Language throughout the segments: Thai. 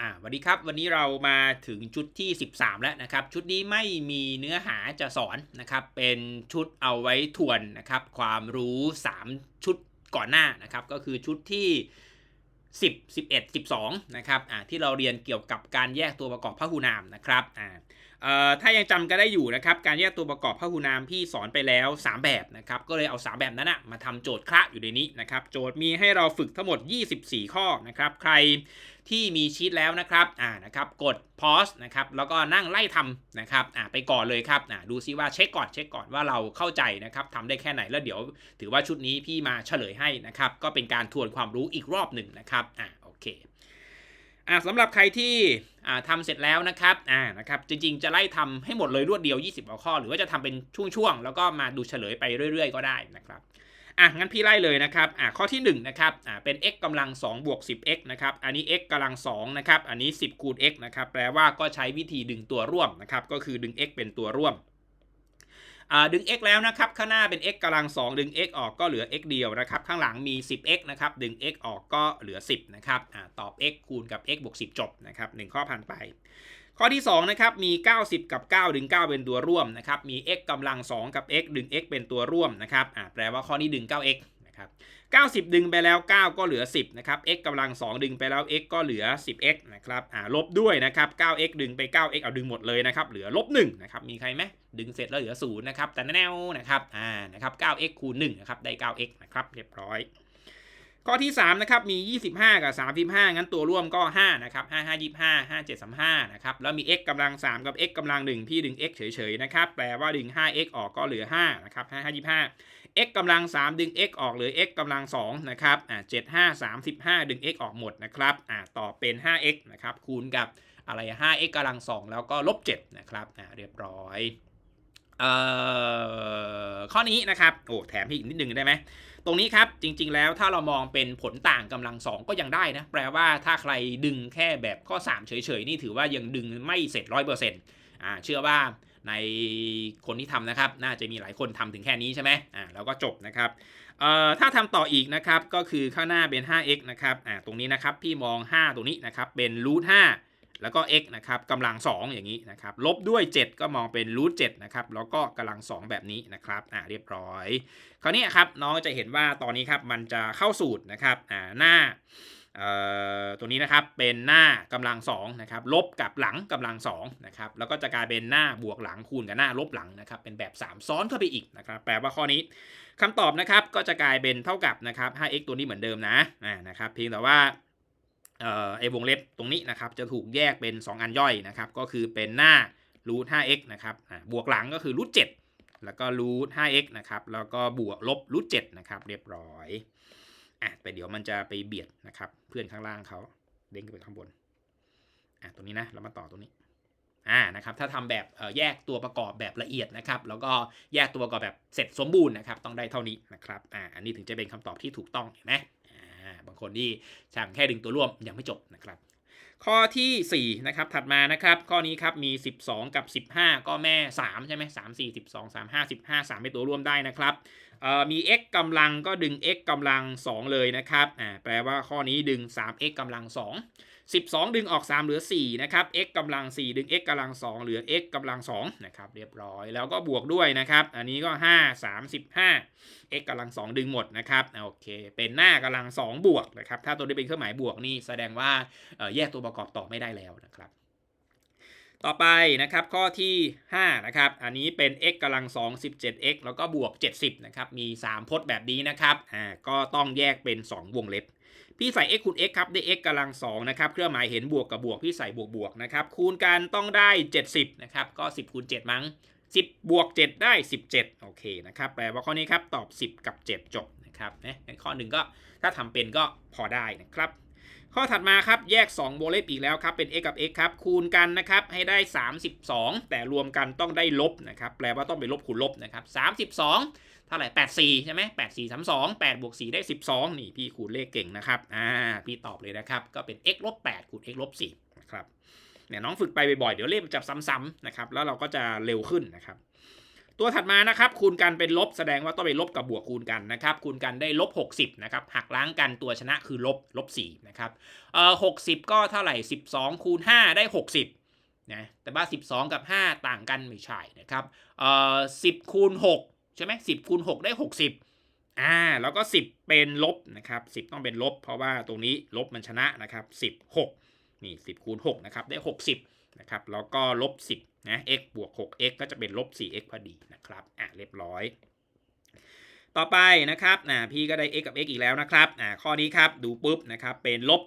อ่าสวัสดีครับวันนี้เรามาถึงชุดที่ 13 แล้วนะครับ ชุดนี้ไม่มีเนื้อหาจะสอนนะครับ เป็นชุดเอาไว้ทวนนะครับ ความรู้ 3 ชุดก่อนหน้านะครับ ก็คือชุดที่ 10 11 12 นะครับอ่าที่เราเรียนเกี่ยวกับการแยกตัวประกอบพหูนามนะครับอ่าเอ่อถ้ายังจำกันได้อยู่นะครับ การแยกตัวประกอบพหูนามพี่สอนไปแล้ว 3 แบบนะครับ ก็เลยเอา 3 แบบนั้นนะมาทำโจทย์คละอยู่ในนี้นะครับ โจทย์มีให้เราฝึกทั้งหมด 24 ข้อนะครับ ใคร ที่มีชีตแล้วนะครับอ่านะครับกด pause นะครับแล้วก็นั่งไล่ทำนะครับอ่าไปก่อนเลยครับอ่าดูซิว่าเช็คก่อนเช็คก่อนว่าเราเข้าใจนะครับทำได้แค่ไหนแล้วเดี๋ยว ถือว่าชุดนี้พี่มาเฉลยให้นะครับก็เป็นการทวนความรู้อีกรอบหนึ่งนะครับอ่าโอเคอ่าสำหรับใครที่อ่าทำเสร็จแล้วนะครับอ่านะครับจริงๆ จะไล่ทำให้หมดเลยรวดเดียว 20กว่าข้อ หรือว่าจะทำเป็นช่วงๆ แล้วก็มาดูเฉลยไปเรื่อยๆ ก็ได้นะครับ อะงั้นพี่ไล่เลยนะครับอะข้อที่1นะครับอะเป็น x กำลัง2บวก 10x นะครับอันนี้ x กำลัง2นะครับอันนี้ 10 คูณ x นะครับแปลว่าก็ใช้วิธีดึงตัวร่วมนะครับก็คือดึง x เป็นตัวร่วมอ่าดึง x แล้วนะครับข้างหน้าเป็น x กำลัง2ดึง x ออกก็เหลือ x เดียวนะครับข้างหลังมี 10x นะครับดึง x ออกก็เหลือ 10นะครับอ่าตอบ x คูณกับ x บวก10 จบนะครับ1ข้อผ่านไป ข้อที่2นะครับมี 90 กับ 9 ดึง 9 เป็นตัวร่วมนะครับมี x กำลัง 2 กับ x ดึง x เป็นตัวร่วมนะครับอ่าแปลว่าข้อนี้ดึง 9x นะครับ90 ดึงไปแล้ว 9 ก็เหลือ 10นะครับ x กำลัง 2 ดึงไปแล้ว x ก็เหลือ 10x นะครับอ่าลบด้วยนะครับ 9x ดึงไป 9x เอาดึงหมดเลยนะครับเหลือลบ1นะครับมีใครไหมดึงเสร็จแล้วเหลือ0นะครับแต่แนวนะครับอ่านะครับ 9x คูณ1นะครับได้ 9x นะครับเรียบร้อย ข้อที่ 3 นะครับ มี 25 กับ 35 งั้นตัวร่วมก็ 5 นะครับ 5 5 25 5 7 35 นะครับ แล้วมี x กำลัง 3 กับ x กำลัง 1 พี่ดึง x เฉยๆ นะครับ แปลว่าดึง 5x ออกก็เหลือ 5 นะครับ 5 5 25 x กำลัง 3 ดึง x ออกเหลือ x กำลัง 2 นะครับ อ่า7 5 35 ดึง x ออกหมดนะครับ อ่าตอบเป็น 5x นะครับ คูณกับอะไร 5x กำลัง 2 แล้วก็ลบ 7 นะครับ อ่าเรียบร้อย เอ่อ ข้อนี้นะครับ โอ้ แถมให้อีกนิดนึงได้ไหม ตรงนี้ครับจริง ๆ แล้วถ้าเรามองเป็นผลต่างกำลังสองก็ยังได้นะ แปลว่าถ้าใครดึงแค่แบบข้อ 3 เฉยๆ นี่ถือว่ายังดึงไม่เสร็จร้อยเปอร์เซ็นต์อ่าเชื่อว่าในคนที่ทำนะครับ น่าจะมีหลายคนทำถึงแค่นี้ใช่ไหมอ่าแล้วก็จบนะครับเอ่อถ้าทำต่ออีกนะครับ ก็คือข้างหน้าเป็น 5x นะครับอ่าตรงนี้นะครับ พี่มอง 5 ตรงนี้นะครับ เป็นรูท5 แล้วก็ x นะครับกำลัง 2 อย่างนี้นะครับ ลบด้วย 7 ก็มองเป็นรูท7นะครับ แล้วก็กำลัง 2 แบบนี้นะครับ อ่าเรียบร้อย คราวนี้ครับน้องจะเห็นว่าตอนนี้ครับมันจะเข้าสูตรนะครับ อ่าหน้าเอ่อตัวนี้นะครับเป็นหน้ากำลัง2นะครับลบกับหลังกำลัง2นะครับแล้วก็จะกลายเป็นหน้าบวกหลังคูณกับหน้าลบหลังนะครับเป็นแบบ 3 ซ้อนเข้าไปอีกนะครับแปลว่าข้อนี้คำตอบนะครับก็จะกลายเป็นเท่ากับนะครับ 5x ตัวนี้เหมือนเดิมนะอ่านะครับเพียงแต่ว่า ไอวงเล็บตรงนี้นะครับจะถูกแยกเป็น 2 อันย่อยนะครับก็คือเป็นหน้ารูท 5x นะครับบวกหลังก็คือรูท7แล้วก็รูท 5x นะครับแล้วก็บวกลบรูท7นะครับเรียบร้อยอะแต่เดี๋ยวมันจะไปเบียดนะครับเพื่อนข้างล่างเขาเด้งขึ้นไปข้างบนอะตรงนี้นะเรามาต่อตรงนี้อ่านะครับถ้าทำแบบแยกตัวประกอบแบบละเอียดนะครับแล้วก็แยกตัวประกอบแบบเสร็จสมบูรณ์นะครับต้องได้เท่านี้นะครับอ่าอันนี้ถึงจะเป็นคำตอบที่ถูกต้องเห็นไหม อ่าบางคนที่ช่างแค่ดึงตัวร่วมยังไม่จบนะครับข้อทีสี่4นะครับถัดมานะครับข้อนี้ครับมี 12 กับ 15 ก็แม่ 3 ใช่ไหม3 4 12 3 5 15 3 เป็นตัวร่วมได้นะครับเอ่อมี x กำลังก็ดึง x กำลัง 2 เลยนะครับอ่าแปลว่าข้อนี้ดึง 3x กำลัง 2 12 ดึงออก 3 เหลือ 4 นะครับ x กำลัง 4 ดึง x กำลัง 2 เหลือ x กำลัง 2 นะครับ เรียบร้อย แล้วก็บวกด้วยนะครับ อันนี้ก็ 5 35 x กำลัง 2 ดึงหมดนะครับ โอเค เป็นหน้ากำลัง 2 บวกนะครับ ถ้าตัวนี้เป็นเครื่องหมายบวกนี่แสดงว่าแยกตัวประกอบต่อไม่ได้แล้วนะครับต่อไปนะครับข้อที่5นะครับอันนี้เป็น x กำลัง2 17x แล้วก็บวก 70นะครับมี 3 พจน์แบบนี้นะครับอ่าก็ต้องแยกเป็น 2 วงเล็บ พี่ใส่ x คูณ x ครับ ได้ x กำลัง2นะครับ เครื่องหมายเห็นบวกกับบวก พี่ใส่บวกบวกนะครับ คูณกันต้องได้ 70 นะครับ ก็ 10 คูณ 7 มั้ง 10 บวก 7 ได้ 17 โอเคนะครับ แปลว่าข้อนี้ครับ ตอบ 10 กับ 7 จบนะครับนะข้อหนึ่งก็ถ้าทำเป็นก็พอได้นะครับ ข้อถัดมาครับ แยก2วงเล็บอีกแล้วครับ เป็น x กับ x ครับ คูณกันนะครับ ให้ได้ 32 แต่รวมกันต้องได้ลบนะครับ แปลว่าต้องไปลบคูณลบนะครับ32 เท่าไหร่84ใช่ไหม8 4 32 8บวก4ได้12นี่พี่คูณเลขเก่งนะครับอ่าพี่ตอบเลยนะครับ ก็เป็น x ลบ8คูณ x ลบ4นะครับเนี่ยน้องฝึกไปบ่อยๆเดี๋ยวเลขมันจะซ้ำๆนะครับแล้วเราก็จะเร็วขึ้นนะครับ ตัวถัดมานะครับ คูณกันเป็นลบแสดงว่าต้องเป็นลบกับบวกคูณกันนะครับ คูณกันได้ลบ60นะครับหักล้างกันตัวชนะคือลบลบ4นะครับเอ่อ60 ก็เท่าไหร่ 12 คูณ 5 ได้ 60นะแต่ว่า 12 กับ 5 ต่างกันไม่ใช่นะครับเอ่อ10คูณ6 ใช่ไหม10คูณ6ได้60อ่าแล้วก็10เป็นลบนะครับ10ต้องเป็นลบ เพราะว่าตรงนี้ลบมันชนะนะครับ10 6นี่10คูณ6นะครับได้60นะครับแล้วก็ลบ10นะ x บวก 6x ก็จะเป็นลบ 4x พอดีนะครับอะเรียบร้อย ต่อไปนะครับนะพี่ก็ได้ x กับ x อีกแล้วนะครับอ่าข้อนี้ครับดูปุ๊บนะครับเป็นลบ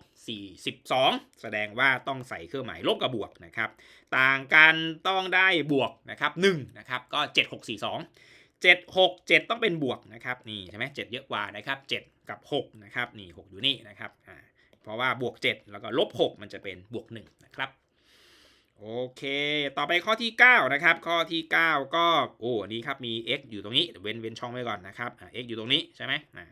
42 แสดงว่าต้องใส่เครื่องหมายลบกับบวกนะครับ ต่างกันต้องได้บวกนะครับ1นะครับก็ 7 6 4 2 7 6 7 ต้องเป็นบวกนะครับนี่ใช่ไหม7เยอะกว่านะครับ 7 กับ 6 นะครับนี่ 6 อยู่นี่นะครับอ่าเพราะว่าบวก 7 แล้วก็ลบ 6 มันจะเป็นบวก 1 นะครับโอเค ต่อไปข้อที่ 9 นะครับ ข้อที่ 9 ก็โอ้นี่ครับมี x อยู่ตรงนี้เว้นเว้นช่องไว้ก่อนนะครับอ่า x อยู่ตรงนี้ใช่ไหมอ่า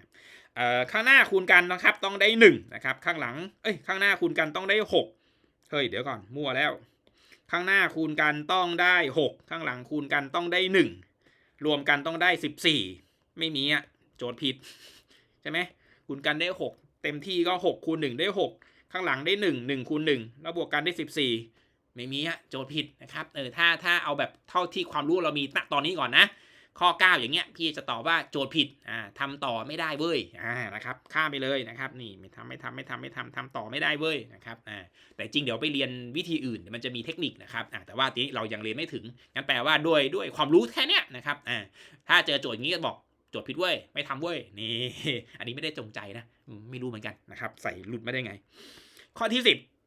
เอ่อข้างหน้าคูณกันนะครับต้องได้1นะครับข้างหลังเอ้ยข้างหน้าคูณกันต้องได้ 6 เฮ้ยเดี๋ยวก่อนมั่วแล้ว ข้างหน้าคูณกันต้องได้ 6 ข้างหลังคูณกันต้องได้ 1 รวมกันต้องได้สิบสี่ไม่มีอะโจทย์ผิด ใช่ไหมคูณกันได้หกเต็มที่ก็หกคูณหนึ่งได้หกข้างหลังได้หนึ่งหนึ่งคูณหนึ่งแล้วบวกกันได้สิบสี่ไม่มีอะโจทย์ผิดนะครับเออถ้าถ้าเอาแบบเท่าที่ความรู้เรามีณตอนนี้ก่อนนะ ข้อ 9 อย่างเงี้ยพี่จะตอบว่าโจทย์ผิดอ่าทำต่อไม่ได้เว้ยอ่านะครับข้ามไปเลยนะครับนี่ไม่ทำไม่ทำไม่ทำไม่ทำทำต่อไม่ได้เว้ยนะครับอ่าแต่จริงเดี๋ยวไปเรียนวิธีอื่นมันจะมีเทคนิคนะครับอ่าแต่ว่าทีนี้เรายังเรียนไม่ถึงงั้นแปลว่าด้วยด้วยความรู้แค่เนี้ยนะครับอ่าถ้าเจอโจทย์อย่างนี้ก็บอกโจทย์ผิดเว้ย ไม่ทำเว้ย นี่ อันนี้ไม่ได้จงใจนะ ไม่รู้เหมือนกันนะครับ ใส่หลุดไมาได้ไง ข้อที่ 10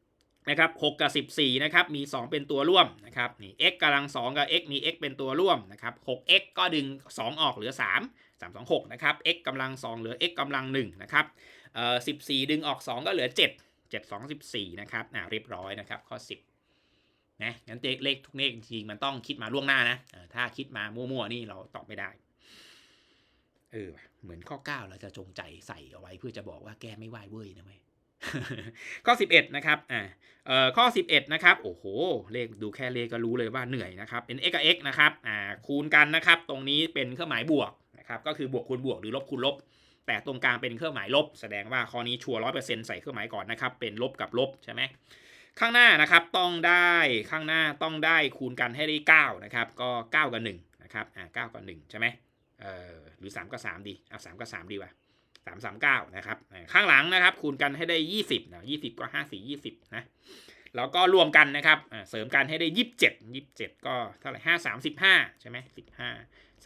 นะครับ6กับ14นะครับมี 2 เป็นตัวร่วมนะครับนี่ x กำลัง 2 กับ x มี x เป็นตัวร่วมนะครับ 6x ก็ดึง 2 ออกเหลือ 3 3 2 6นะครับ x กำลัง 2 เหลือ x กำลัง1นะครับเอ่อ14 ดึงออก 2 ก็เหลือ 7 7 2 14นะครับอ่าเรียบร้อยนะครับข้อ 10นะงั้นเลขทุกเลขจริงมันต้องคิดมาล่วงหน้านะถ้าคิดมามั่วๆนี่เราตอบไม่ได้เออเหมือนข้อ 9 เราจะจงใจใส่เอาไว้เพื่อจะบอกว่าแก้ไม่ไหวเว้ยนะเว้ย ข้อ 11 นะครับอ่าเอ่อข้อ 11 นะครับ โอ้โห เลขดูแค่เลขก็รู้เลยว่าเหนื่อยนะครับเป็น x กับ x นะครับอ่าคูณกันนะครับ ตรงนี้เป็นเครื่องหมายบวกนะครับก็คือบวกคูณบวกหรือลบคูณลบ แต่ตรงกลางเป็นเครื่องหมายลบ แสดงว่าข้อนี้ชัวร์ร้อยเปอร์เซ็นต์ใส่เครื่องหมายก่อนนะครับ เป็นลบกับลบใช่ไหมข้างหน้านะครับต้องได้ข้างหน้าต้องได้คูณกันให้ได้ 9 นะครับ ก็ 9 กับ1นะครับอ่า9กับ1ใช่ไหมเอ่อหรือ 3 กับ 3 ดีเอา3กับ 3 ดีกว่า สามสามเก้านะครับข้างหลังนะครับ คูณกันให้ได้ยี่สิบนะยี่สิบก็ห้าสี่ยี่สิบนะแล้วก็รวมกันนะครับเสริมกันให้ได้ยี่สิบเจ็ดยี่สิบเจ็ดก็เท่าไหร่ห้าสามสิบห้าใช่ไหมสิบห้า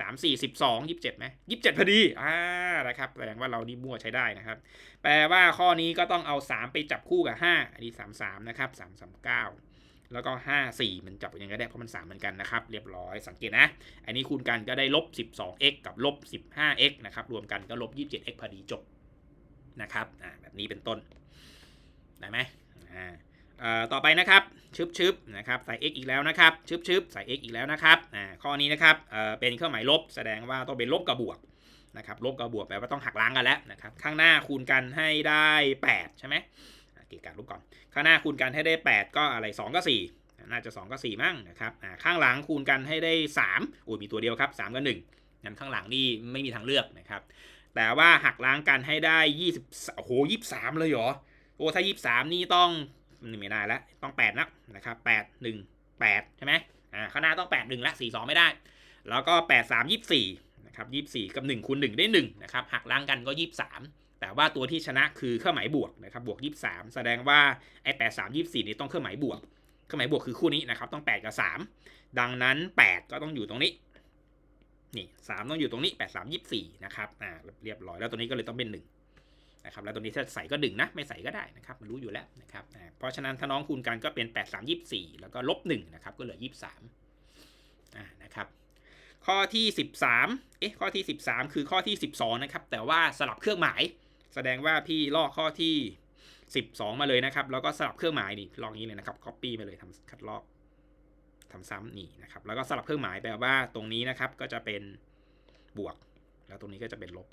สามสี่สิบสองยี่สิบเจ็ดไหมยี่สิบเจ็ดพอดีอ่านะครับแสดงว่าเรานี่มั่วใช้ได้นะครับ แปลว่าข้อนี้ก็ต้องเอาสามไปจับคู่กับห้าอันนี้สามสามนะครับสามสามเก้า แล้วก็ 5 4 มันจับยังไงก็ได้เพราะมัน 3 เหมือนกันนะครับ เรียบร้อยสังเกตนะ อันนี้คูณกันก็ได้ลบ 12x กับลบ 15x นะครับ รวมกันก็ลบ 27x พอดีจบนะครับอ่าแบบนี้เป็นต้น ได้ไหมอ่าอ่าต่อไปนะครับชึบชึบนะครับใส่ x อีกแล้วนะครับชึบชึบใส่ x อีกแล้วนะครับอ่าข้อนี้นะครับเอ่อเป็นเครื่องหมายลบ แสดงว่าต้องเป็นลบกับบวกนะครับลบกับบวกแปลว่าต้องหักล้างกันแล้วนะครับข้างหน้าคูณกันให้ได้ 8 ใช่ไหม เกี่ยวกับรูปก่อน ข้างหน้าคูณกันให้ได้ 8 ก็อะไร 2 ก็ 4 น่าจะ 2 ก็ 4 มั่งนะครับอ่าข้างหลังคูณกันให้ได้ 3โอ้ยมีตัวเดียวครับ 3 กับ1งั้นข้างหลังนี่ไม่มีทางเลือกนะครับ แต่ว่าหักล้างกันให้ได้ 20โอ้โห23 เลยเหรอ โอ้ถ้า 23 นี่ต้องไม่ได้แล้วต้อง8นะนะครับ8 1 8ใช่ไหมอ่าข้างหน้าต้อง 8 1ละ4 2 ไม่ได้ แล้วก็ 8 3 24นะครับ24 กับ1คูณ1ได้1นะครับหักล้างกันก็ 23 แต่ว่าตัวที่ชนะคือเครื่องหมายบวกนะครับบวก 23 แสดงว่าไอ้8 3 24นี่ต้องเครื่องหมายบวก เครื่องหมายบวกคือคู่นี้นะครับต้อง 8 กับ 3 ดังนั้น 8 ก็ต้องอยู่ตรงนี้นี่สามต้องอยู่ตรงนี้แปดสามยี่สี่นะครับอ่าเรียบร้อยแล้วตัวนี้ก็เลยต้องเป็นหนึ่งนะครับแล้วตัวนี้ถ้าใส่ก็ดึงนะไม่ใส่ก็ได้นะครับมันรู้อยู่แล้วนะครับอ่าเพราะฉะนั้นถ้าน้องคูณกันก็เป็นแปดสามยี่สี่แล้วก็ลบหนึ่งนะครับก็เหลือยี่สามอ่านะครับข้อที่สิบสามเอ๊ะข้อที่สิบสามคือข้อที่สิบสองนะครับแต่ว่าสลับเครื่องหมาย แสดงว่าพี่ลอกข้อที่สิบสองมาเลยนะครับ แล้วก็สลับเครื่องหมายนี่ลอกนี้เลยนะครับ copy ไปเลยทำคัดลอกทำซ้ำนี่นะครับ แล้วก็สลับเครื่องหมายแปลว่าตรงนี้นะครับก็จะเป็นบวก แล้วตรงนี้ก็จะเป็นลบ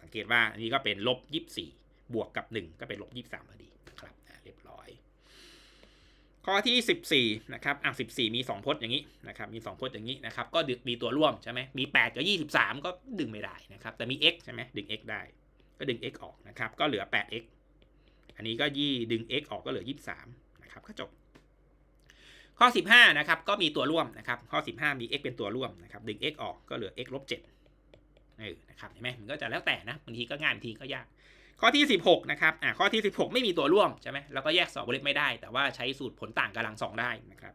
สังเกตว่าอันนี้ก็เป็นลบยี่สี่บวกกับ 1 ก็เป็นลบยี่สามพอดีนะครับเรียบร้อย ข้อที่ 14 นะครับ อะ 14 มี 2 พจน์อย่างนี้นะครับ มี 2 พจน์อย่างนี้นะครับ ก็ดึมีตัวร่วมใช่ไหมมี 8 กับ 23 ก็ดึงไม่ได้นะครับ แต่มี x ใช่ไหมดึง x ได้ ก็ดึง x ออกนะครับก็เหลือ 8x อันนี้ก็ยี่ดึง x ออกก็เหลือ 23นะครับก็จบ ข้อ 15นะครับก็มีตัวร่วมนะครับข้อ 15 มี x เป็นตัวร่วมนะครับดึง x ออกก็เหลือ x ลบ7เออนะครับเห็นไหมมันก็จะแล้วแต่นะบางทีก็ง่ายบางทีก็ยาก ข้อที่ 16นะครับอ่าข้อที่ 16 ไม่มีตัวร่วมใช่ไหมแล้วก็แยกสองวงเล็บไม่ได้ แต่ว่าใช้สูตรผลต่างกำลังสองได้นะครับ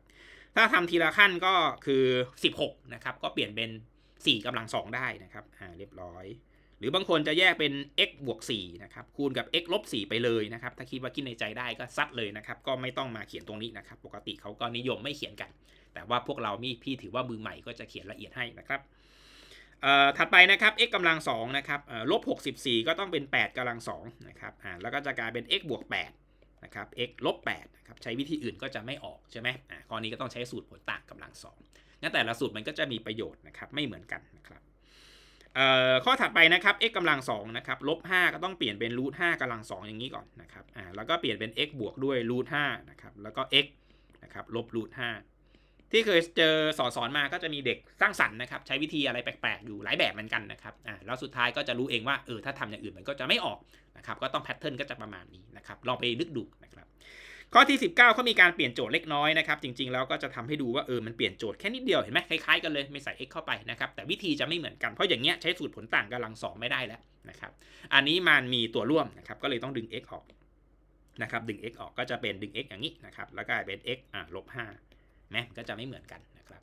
ถ้าทำทีละขั้นก็คือ 16นะครับก็เปลี่ยนเป็น 4กำลังสองได้นะครับอ่าเรียบร้อย รือบางคนจะแยกเป็น x บวก4นะครับคูณกับ x ลบ4ไปเลยนะครับ ถ้าคิดว่าคิดในใจได้ก็ซัดเลยนะครับ ก็ไม่ต้องมาเขียนตรงนี้นะครับ ปกติเขาก็นิยมไม่เขียนกัน แต่ว่าพวกเรามีพี่ถือว่ามือใหม่ก็จะเขียนละเอียดให้นะครับถัดไปนะครับ x กำลัง2นะครับลบ64 ก็ต้องเป็น 8กำลัง2นะครับแล้วก็จะกลายเป็น x บวก8นะครับ x ลบ8นะครับใช้วิธีอื่นก็จะไม่ออกใช่ไหมอ่าข้อนี้ก็ต้องใช้สูตรผลต่างกำลัง2งั้นแต่ละสูตรมันก็จะมีประโยชน์นะครับไม่เหมือนกันนะครับ ข้อถัดไปนะครับ x กำลัง2นะครับลบ5ก็ต้องเปลี่ยนเป็นรูท5กำลัง2อย่างนี้ก่อนนะครับอ่าแล้วก็เปลี่ยนเป็น x บวกด้วยรูท5นะครับแล้วก็ x นะครับลบรูท5ที่เคยเจอสอนสอนมาก็จะมีเด็กสร้างสรรค์นะครับใช้วิธีอะไรแปลกๆ อยู่หลายแบบเหมือนกันนะครับอ่าแล้วสุดท้ายก็จะรู้เองว่าเออถ้าทำอย่างอื่นมันก็จะไม่ออกนะครับก็ต้องแพทเทิร์นก็จะประมาณนี้นะครับลองไปนึกดูนะครับ ข้อที่ 19เขามีการเปลี่ยนโจทย์เล็กน้อยนะครับ จริง ๆ แล้วก็จะทำให้ดูว่าเออมันเปลี่ยนโจทย์แค่นิดเดียวเห็นไหมคล้ายๆกันเลยไม่ใส่ x เข้าไปนะครับแต่วิธีจะไม่เหมือนกันเพราะอย่างเงี้ยใช้สูตรผลต่างกำลังสองไม่ได้แล้วนะครับอันนี้มันมีตัวร่วมนะครับก็เลยต้องดึง x ออกนะครับดึง x ออกก็จะเป็นดึง x อย่างนี้นะครับแล้วก็กลายเป็น x อ่าลบ5นะก็จะไม่เหมือนกันนะครับ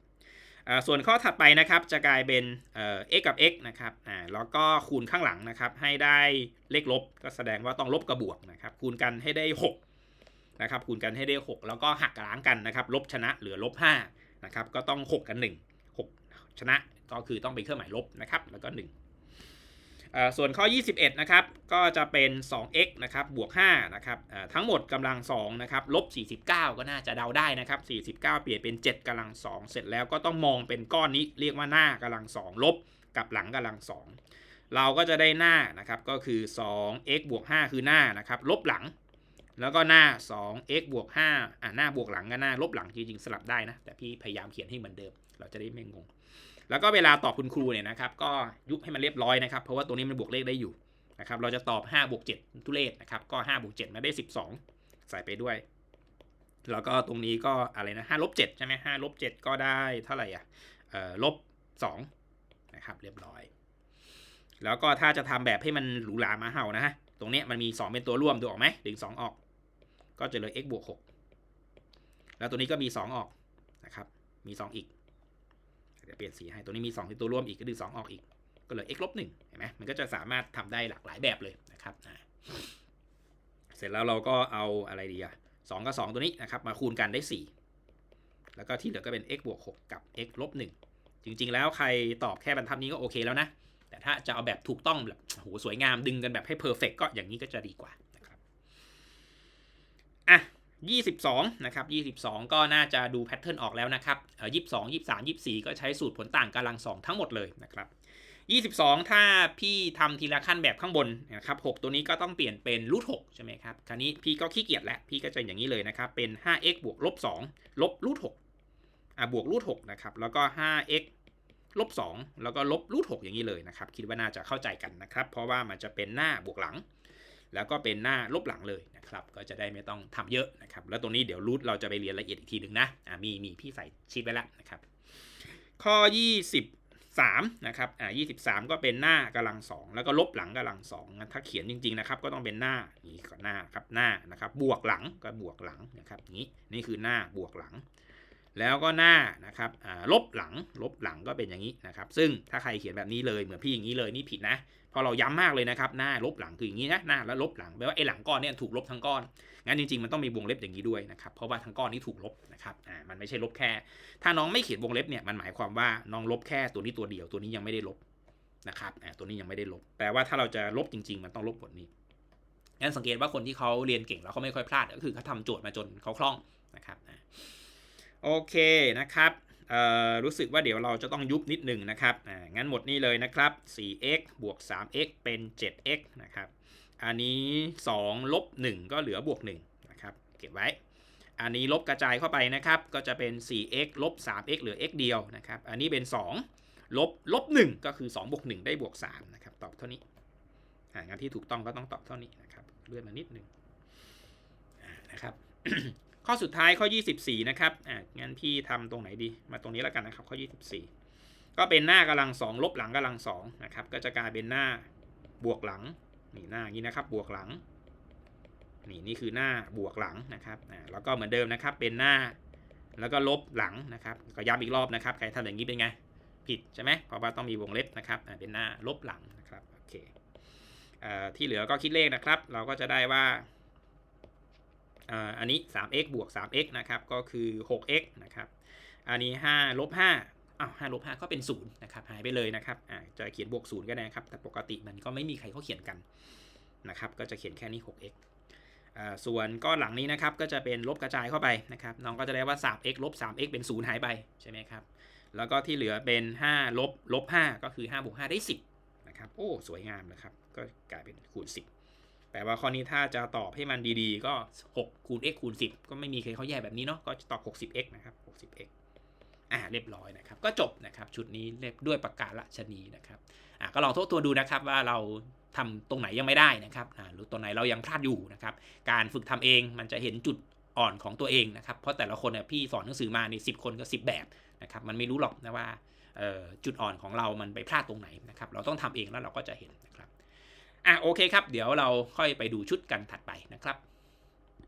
ส่วนข้อถัดไปนะครับจะกลายเป็นเอ่อ x กับ x นะครับอ่าแล้วก็คูณข้างหลังนะครับให้ได้เลขลบก็แสดงว่าต้องลบกับบวกนะครับคูณกันให้ได้ 6 นะครับคูณกันให้ได้ 6 แล้วก็หักล้างกันนะครับลบชนะเหลือลบ5นะครับก็ต้อง 6 กัน 1 6 ชนะก็คือต้องเป็นเครื่องหมายลบนะครับแล้วก็1เอ่อส่วนข้อ 21นะครับก็จะเป็น 2x นะครับบวก5นะครับทั้งหมดกำลัง2นะครับลบ 49 ก็น่าจะเดาได้นะครับ 49 เปลี่ยนเป็น 7กำลัง 2 เสร็จแล้วก็ต้องมองเป็นก้อนนี้เรียกว่าหน้ากำลัง 2 ลบกับหลังกำลัง 2 เราก็จะได้หน้านะครับก็คือ 2x บวก5คือหน้านะครับลบหลัง แล้วก็หน้า 2x บวก5อะหน้าบวกหลังกับหน้าลบหลังจริงๆสลับได้นะ แต่พี่พยายามเขียนให้เหมือนเดิม เราจะได้ไม่งง แล้วก็เวลาตอบคุณครูเนี่ยนะครับ ก็ยุบให้มันเรียบร้อยนะครับ เพราะว่าตัวนี้มันบวกเลขได้อยู่นะครับ เราจะตอบ5บวก7ทุเลศนะครับ ก็5บวก7มาได้ 12 ใส่ไปด้วย แล้วก็ตรงนี้ก็อะไรนะ5ลบ7ใช่ไหม5ลบ7ก็ได้เท่าไหร่อะเอ่อลบ2นะครับ เรียบร้อย แล้วก็ถ้าจะทำแบบให้มันหรูหรามาเห่านะฮะ ตรงเนี้ยมันมี 2 เป็นตัวร่วมดูออกไหมดึง2ออก ก็จะเหลือ x บวก6แล้วตัวนี้ก็มี 2 ออกนะครับ มี 2 อีก เดี๋ยวเปลี่ยนสีให้ ตัวนี้มี 2 ที่ตัวร่วมอีกก็ดึง2ออกอีก ก็เหลือ x ลบ1เห็นไหมมันก็จะสามารถทำได้หลากหลายแบบเลยนะครับเสร็จแล้วเราก็เอาอะไรดีอะ2กับ 2 ตัวนี้นะครับ มาคูณกันได้ 4 แล้วก็ที่เหลือก็เป็น x บวก6กับ x ลบ1จริง ๆ แล้วใครตอบแค่บรรทัดนี้ก็โอเคแล้วนะแต่ถ้าจะเอาแบบถูกต้องแบบโหสวยงามดึงกันแบบให้เพอร์เฟกก็อย่างนี้ก็จะดีกว่า อะ22นะครับ22 ก็น่าจะดูแพทเทิร์นออกแล้วนะครับเอ่อ22 23 24 ก็ใช้สูตรผลต่างกำลัง 2 ทั้งหมดเลยนะครับ22 ถ้าพี่ทำทีละขั้นแบบข้างบนนะครับ6ตัวนี้ก็ต้องเปลี่ยนเป็นรูท6ใช่ไหมครับ คราวนี้พี่ก็ขี้เกียจแล้ว พี่ก็จะอย่างนี้เลยนะครับ เป็น 5x บวกลบ2ลบรูท6อะบวกรูท6นะครับ แล้วก็ 5x ลบ2แล้วก็ลบรูท6อย่างนี้เลยนะครับ คิดว่าน่าจะเข้าใจกันนะครับ เพราะว่ามันจะเป็นหน้าบวกหลัง แล้วก็เป็นหน้าลบหลังเลยนะครับก็จะได้ไม่ต้องทำเยอะนะครับแล้วตรงนี้เดี๋ยวรูทเราจะไปเรียนละเอียดอีกทีหนึ่งนะอ่ามีมีพี่ใส่ชีทไว้แล้วนะครับข้อ 23นะครับอ่า23 ก็เป็นหน้ากำลังสองแล้วก็ลบหลังกำลังสองถ้าเขียนจริงๆนะครับก็ต้องเป็นหน้านี่ก่อนหน้าครับหน้านะครับบวกหลังก็บวกหลังนะครับนี้นี่คือหน้าบวกหลัง แล้วก็หน้านะครับลบหลังลบหลังก็เป็นอย่างนี้นะครับ ซึ่งถ้าใครเขียนแบบนี้เลยเหมือนพี่อย่างนี้เลยนี่ผิดนะพอเราย้ำมากเลยนะครับหน้าลบหลังคืออย่างนี้นะหน้าแล้วลบหลังแปลว่าไอ้หลังก้อนเนี่ยถูกลบทั้งก้อนงั้นจริงๆมันต้องมีวงเล็บอย่างนี้ด้วยนะครับเพราะว่าทั้งก้อนนี้ถูกลบนะครับอ่ามันไม่ใช่ลบแค่ ถ้าน้องไม่เขียนวงเล็บเนี่ยมันหมายความว่าน้องลบแค่ตัวนี้ตัวเดียวตัวนี้ยังไม่ได้ลบนะครับอ่าตัวนี้ยังไม่ได้ลบแปลว่าถ้าเราจะลบจริง ๆ มันต้องลบบทนี้งั้นสังเกตว่าคนที่เขาเรียนเก่งแล้วเขาไม่ค่อยพลาดก็คือเขาทำโจทย์มาจนเขาคล่องนะครับอ่า โอเคนะครับรู้สึกว่าเดี๋ยวเราจะต้องยุบนิดหนึ่งนะครับงั้นหมดนี่เลยนะครับ 4x บวก 3x เป็น 7x นะครับ อันนี้ 2 ลบ 1 ก็เหลือบวก1นะครับเก็บไว้ อันนี้ลบกระจายเข้าไปนะครับ ก็จะเป็น 4x ลบ 3x เหลือ x เดียวนะครับ อันนี้เป็น 2 ลบ ลบ 1 ก็คือ 2 บวก 1 ได้บวก 3 นะครับ ตอบเท่านี้งานที่ถูกต้องก็ต้องตอบเท่านี้นะครับ เลื่อนมานิดหนึ่งนะครับ ข้อสุดท้ายข้อ 24 นะครับอ่างั้นพี่ทำตรงไหนดี มาตรงนี้แล้วกันนะครับ ข้อ 24 ก็เป็นหน้ากำลัง2ลบหลังกำลัง2นะครับ ก็จะกลายเป็นหน้าบวกหลัง นี่หน้าอย่างนี้นะครับ บวกหลัง นี่นี่คือหน้าบวกหลังนะครับอ่าแล้วก็เหมือนเดิมนะครับ เป็นหน้า แล้วก็ลบหลังนะครับ ก็ย้ำอีกรอบนะครับ ใครทำอย่างนี้เป็นไง ผิดใช่ไหมเพราะว่าต้องมีวงเล็บนะครับอ่าเป็นหน้าลบหลังนะครับ โอเคเอ่อที่เหลือก็คิดเลขนะครับ เราก็จะได้ว่า อันนี้ 3x บวก 3x นะครับ ก็คือ 6x นะครับ อันนี้ 5 ลบ5อ้าว5ลบ5ก็เป็น 0 นะครับ หายไปเลยนะครับจะเขียนบวก 0 ก็ได้ครับ แต่ปกติมันก็ไม่มีใครเขาเขียนกันนะครับ ก็จะเขียนแค่นี้ 6x ส่วนก้อนหลังนี้นะครับ ก็จะเป็นลบกระจายเข้าไปนะครับ น้องก็จะได้ว่า 3x ลบ 3x เป็น 0 หายไป ใช่ไหมครับ แล้วก็ที่เหลือเป็น 5 ลบ ลบ 5 ก็คือ 5 บวก 5 ได้ 10 นะครับ โอ้ สวยงามนะครับ ก็กลายเป็นคูณ 10 แปลว่าข้อนี้ถ้าจะตอบให้มันดีๆ ก็ 6 คูณ x คูณ 10 ก็ไม่มีใครเขาแยกแบบนี้เนาะ ก็จะตอบ 60x นะครับ 60x อ่าเรียบร้อยนะครับ ก็จบนะครับ ชุดนี้เรียบด้วยประกาศชนีนะครับ อ่าก็ลองทบทวนดูนะครับว่าเราทำตรงไหนยังไม่ได้นะครับอ่าหรือตรงไหนเรายังพลาดอยู่นะครับ การฝึกทำเองมันจะเห็นจุดอ่อนของตัวเองนะครับ เพราะแต่ละคนเนี่ยพี่สอนหนังสือมาในสิคนก็ 10 แบบนะครับ มันไม่รู้หรอกนะว่าเออจุดอ่อนของเรามันไปพลาดตรงไหนนะครับ เราต้องทำเองแล้วเราก็จะเห็นนะครับ อะโอเคครับ เดี๋ยวเราค่อยไปดูชุดกันถัดไปนะครับ